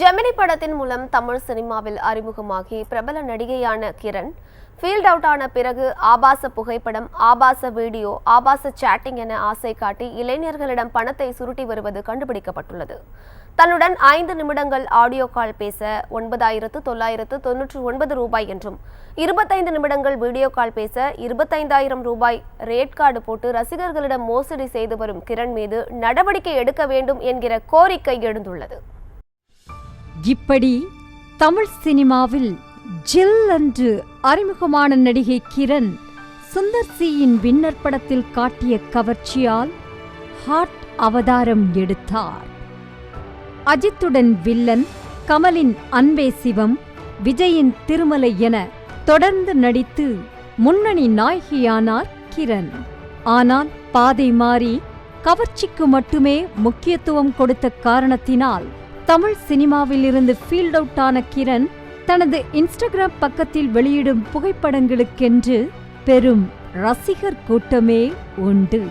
ஜெமினி படத்தின் மூலம் தமிழ் சினிமாவில் அறிமுகமாகி பிரபல நடிகையான கிரண். ஃபீல்ட் அவுட் ஆன பிறகு ஆபாச புகைப்படம் ஆபாச வீடியோ ஆபாச சேட்டிங் என ஆசை காட்டி இளைஞர்களிடம் பணத்தை சுருட்டி வருவது கண்டுபிடிக்கப்பட்டுள்ளது. தன்னுடன் ஐந்து நிமிடங்கள் ஆடியோ கால் பேச ஒன்பதாயிரத்து தொள்ளாயிரத்து தொன்னூற்று ஒன்பது ரூபாய் என்றும் இருபத்தைந்து நிமிடங்கள் வீடியோ கால் பேச இருபத்தைந்தாயிரம் ரூபாய் ரேட் கார்டு போட்டு ரசிகர்களிடம் மோசடி செய்து வரும் கிரண் மீது நடவடிக்கை எடுக்க வேண்டும் என்கிற கோரிக்கை எழுந்துள்ளது. இப்படி தமிழ் சினிமாவில் ஜில் என்று அறிமுகமான நடிகை கிரண் சுந்தர் சியின் வின்னர் படத்தில் காட்டிய கவர்ச்சியால் ஹாட் அவதாரம் எடுத்தார். அஜித்துடன் வில்லன் கமலின் அன்பே சிவம் விஜயின் திருமலை என தொடர்ந்து நடித்து முன்னணி நாயகியானார் கிரண். ஆனால் பாதை மாறி கவர்ச்சிக்கு மட்டுமே முக்கியத்துவம் கொடுத்த காரணத்தினால் தமிழ் சினிமாவில் இருந்து ஃபீல்ட் அவுட் ஆன கிரண் தனது இன்ஸ்டாகிராம் பக்கத்தில் வெளியிடும் புகைப்படங்களுக்கென்று பெரும் ரசிகர் கூட்டமே உண்டு.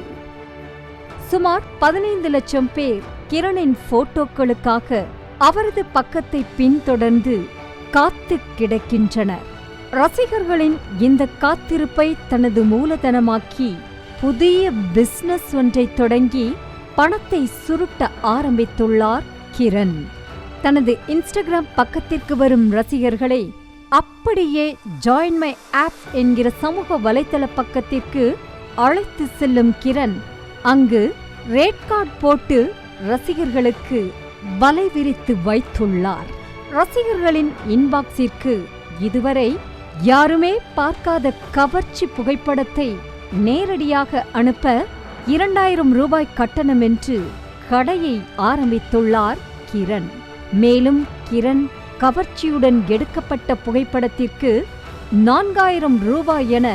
சுமார் பதினைந்து லட்சம் பேர் கிரணின் போட்டோக்களுக்காக அவரது பக்கத்தை பின்தொடர்ந்து காத்து கிடக்கின்றனர். ரசிகர்களின் இந்த காத்திருப்பை தனது மூலதனமாக்கி புதிய பிசினஸ் ஒன்றை தொடங்கி பணத்தை சுருட்ட ஆரம்பித்துள்ளார் கிரண். தனது இன்ஸ்டாகிராம் பக்கத்திற்கு வரும் ரசிகர்களை அப்படியே ஜாயின் மை ஆப் என்கிற சமூக வலைத்தள பக்கத்திற்கு அழைத்து செல்லும் கிரண் அங்கு ரேட் கார்டு போட்டு ரசிகர்களுக்கு வலை விரித்து வைத்துள்ளார். ரசிகர்களின் இன்பாக்ஸிற்கு இதுவரை யாருமே பார்க்காத கவர்ச்சி புகைப்படத்தை நேரடியாக அனுப்ப இரண்டாயிரம் ரூபாய் கட்டணம் என்று கடையை ஆரம்பித்துள்ளார் கிரண். மேலும் கிரண் கவர்ச்சியுடன் எடுக்கப்பட்ட புகைப்படத்திற்கு நான்காயிரம் ரூபாய் என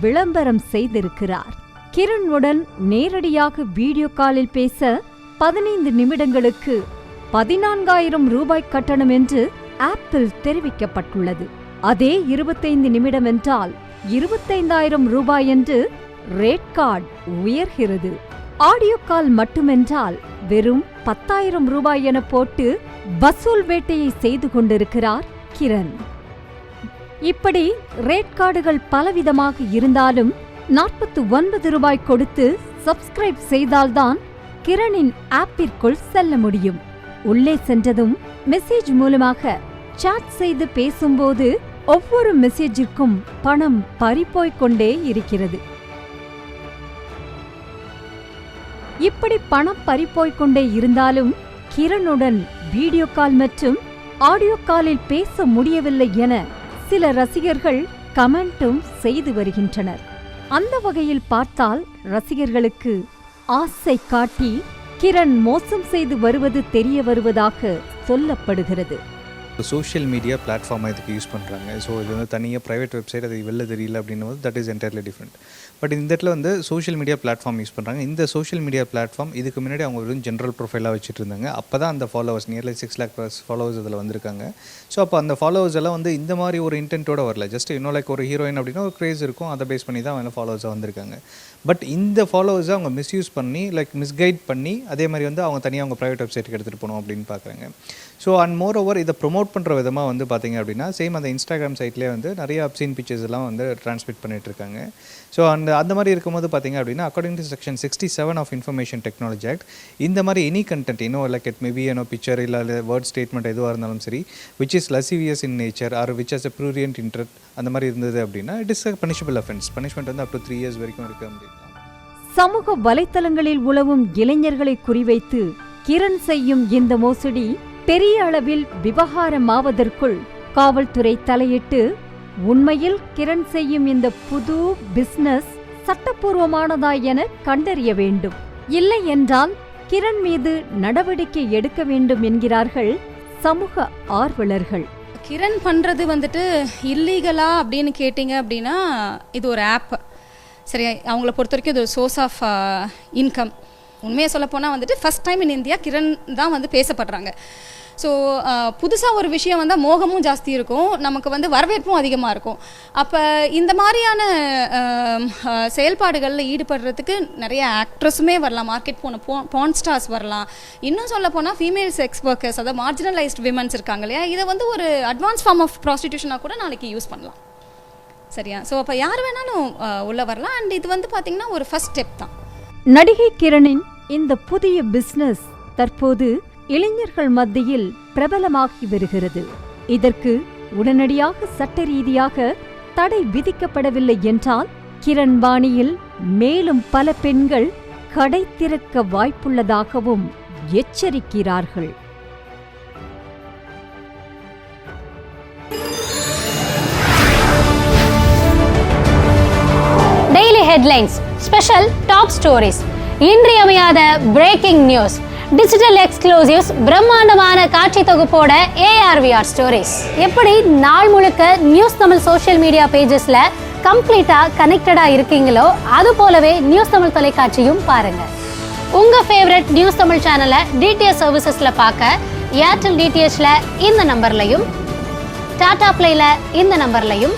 விளம்பரம் செய்திருக்கிறார். கிரணுடன் நேரடியாக வீடியோ காலில் பேச பதினைந்து நிமிடங்களுக்கு பதினான்காயிரம் ரூபாய் கட்டணம் என்று ஆப்பிள் தெரிவிக்கப்பட்டுள்ளது. அதே இருபத்தைந்து நிமிடம் என்றால் இருபத்தைந்தாயிரம் ரூபாய் என்று ரேட் கார்டு உயர்கிறது. ஆடியோ கால் மட்டுமென்றால் வெறும் பத்தாயிரம் ரூபாய் என போட்டு வசூல் வேட்டையை செய்து கொண்டிருக்கிறார் கிரண். இப்படி ரேட் கார்டுகள் பலவிதமாக இருந்தாலும் நாற்பத்து ஒன்பது ரூபாய் கொடுத்து சப்ஸ்கிரைப் செய்தால்தான் கிரணின் ஆப்பிற்குள் செல்ல முடியும். உள்ளே சென்றதும் மெசேஜ் மூலமாக சாட் செய்து பேசும்போது ஒவ்வொரு மெசேஜிற்கும் பணம் பறிப்போய்க் கொண்டே இருக்கிறது. இப்படி பணம் பறிப்போய்கொண்டே இருந்தாலும் கிரணுடன் வீடியோ கால் மற்றும் ஆடியோ காலில் பேச முடியவில்லை என சில ரசிகர்கள் கமெண்ட்டும் செய்து வருகின்றனர். அந்த வகையில் பார்த்தால் ரசிகர்களுக்கு ஆசை காட்டி கிரண் மோசம் செய்து வருவது தெரிய வருவதாக சொல்லப்படுகிறது. சோஷியல் மீடியா பிளாட்ஃபார்மாக இதுக்கு யூஸ் பண்ணுறாங்க ஸோ இது வந்து தனியாக ப்ரைவேட் வெப்சைட் அது வெளில தெரியல அப்படின்னும் போது that is entirely different but இந்த இடத்துல வந்து சோஷியல் மீடியா பிளாட்ஃபார்ம் யூஸ் பண்ணுறாங்க இந்த சோஷியல் மீடியா பிளாட்ஃபார்ம் இதுக்கு முன்னாடி அவங்க வெறும் ஜென்ரல் ப்ரொஃபைலாக வச்சுட்டு இருந்தாங்க. அப்போ தான் அந்த followers nearly six lakh plus followers இதில் வந்திருக்காங்க. ஸோ அப்போ அந்த ஃபாலோவர்ஸ் எல்லாம் வந்து இந்த மாதிரி ஒரு இன்டென்ட்டோட வரல. ஜஸ்ட் இன்னும் லைக் ஒரு ஹீரோயின் அப்படின்னா ஒரு க்ரேஸ் இருக்கும். அதை பேஸ் பண்ணி தான் அவங்க ஃபாலோவர்ஸாக வந்திருக்காங்க. பட் இந்த ஃபாலோவர்ஸை அவங்க மிஸ்யூஸ் பண்ணி லைக் மிஸ்கைட் பண்ணி அதே மாதிரி வந்து அவங்க தனியாக அவங்க ப்ரைவேட் வெப்சைட்டுக்கு எடுத்துகிட்டு போகணும் அப்படின்னு பார்க்குறாங்க ஸோ அண்ட் மோர் ஓவர் இதை ப்ரொமோட் பண்ணுற விதமாக வந்து பார்த்தீங்க அப்படின்னா சேம் அந்த இன்ஸ்டாகிராம் சைட்லேயே வந்து நிறைய அப்சீன் பிக்சர்ஸ் எல்லாம் வந்து ட்ரான்ஸ்மிட் பண்ணிட்டு இருக்காங்க. ஸோ அந்த அந்த மாதிரி இருக்கும்போது பார்த்தீங்க அப்படின்னா according to section sixty seven of information technology act இந்த மாதிரி எனி கண்டென்ட் இன்னோ like it maybe any picture இல்லை வேர்ட் ஸ்டேட்மெண்ட் எதுவாக இருந்தாலும் சரி which is lascivious in nature or which is a prurient interest அந்த மாதிரி இருந்தது அப்படின்னா it is a punishable offence punishment வந்து அப் டு த்ரீ இயர்ஸ் வரைக்கும் இருக்குது அப்படின்னா. சமூக வலைத்தளங்களில் உலவும் இளைஞர்களை குறிவைத்து கிரண் செய்யும் இந்த மோசடி பெரிய அளவில் விவகாரமாவதற்குள் காவல்துறை தலையிட்டு உண்மையில் கிரண் செய்யும் இந்த புது பிசினஸ் சட்டப்பூர்வமானதா என கண்டறிய வேண்டும். இல்லை என்றால் கிரண் மீது நடவடிக்கை எடுக்க வேண்டும் என்கிறார்கள் சமூக ஆர்வலர்கள். கிரண் பண்ணுறது வந்துட்டு இல்லீகலா அப்படின்னு கேட்டிங்க அப்படின்னா இது ஒரு ஆப். சரி அவங்கள பொறுத்த வரைக்கும் இது ஒரு சோர்ஸ் ஆஃப் இன்கம். உண்மையை சொல்லப்போனால் வந்துட்டு first time in India Kiran தான் வந்து பேசப்படுறாங்க. ஸோ uh, புதுசாக ஒரு விஷயம் வந்தால் மோகமும் ஜாஸ்தி இருக்கும். நமக்கு வந்து வரவேற்பும் அதிகமாக இருக்கும். அப்போ இந்த மாதிரியான um, uh, செயல்பாடுகளில் ஈடுபடுறதுக்கு நிறைய ஆக்ட்ரஸுமே வரலாம். மார்க்கெட் போன போ பான் ஸ்டார்ஸ் வரலாம். இன்னும் சொல்ல போனால் ஃபீமேல் செக்ஸ் ஒர்க்கர்ஸ் அதாவது மார்ஜினலைஸ்ட் விமன்ஸ் இருக்காங்க இல்லையா? இதை வந்து ஒரு அட்வான்ஸ் ஃபார்ம் ஆஃப் ப்ராஸ்டியூஷனாக கூட நாளைக்கு யூஸ் பண்ணலாம். சரியா? ஸோ அப்போ யார் வேணாலும் uh, உள்ளே வரலாம். அண்ட் இது வந்து பார்த்தீங்கன்னா ஒரு ஃபஸ்ட் ஸ்டெப் தான். நடிகை கிரணின் இந்த புதிய பிஸ்னஸ் தற்போது இளைஞர்கள் மத்தியில் பிரபலமாகி வருகிறது. இதற்கு உடனடியாக சட்ட ரீதியாக தடை விதிக்கப்படவில்லை என்றால் கிரண் பாணியில் மேலும் பல பெண்கள் கடை திறக்க வாய்ப்புள்ளதாகவும் எச்சரிக்கிறார்கள். Daily headlines special top stories இன்றியமையாத பிரேக்கிங் நியூஸ் டிஜிட்டல் எக்ஸ்க்ளூசிவ்ஸ் பிரம்மாண்டமான காட்சி தொகுப்போட ஏஆர்விஆர் ஸ்டோரிஸ் எப்படி நாள் முழுக்க நியூஸ் தமிழ் சோஷியல் மீடியா பேஜஸ்ல கம்ப்ளீட்டா கனெக்டடா இருக்கீங்களோ அது போலவே நியூஸ் தமிழ் தொலைக்காட்சியும் பாருங்க. உங்க ஃபேவரட் நியூஸ் தமிழ் சேனலை டிடிஎஸ் சர்வீசஸ்ல பார்க்க ஏர்டெல் டிடிஎச்ல இந்த நம்பர்லையும் டாடா பிளேல இந்த நம்பர்லையும்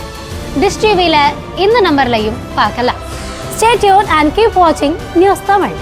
டிஷ் டிவியில இந்த நம்பர்லையும் பார்க்கலாம். ஸ்டேட்யூன் அண்ட் கீப் வாட்சிங் நியூஸ் தமிழ்.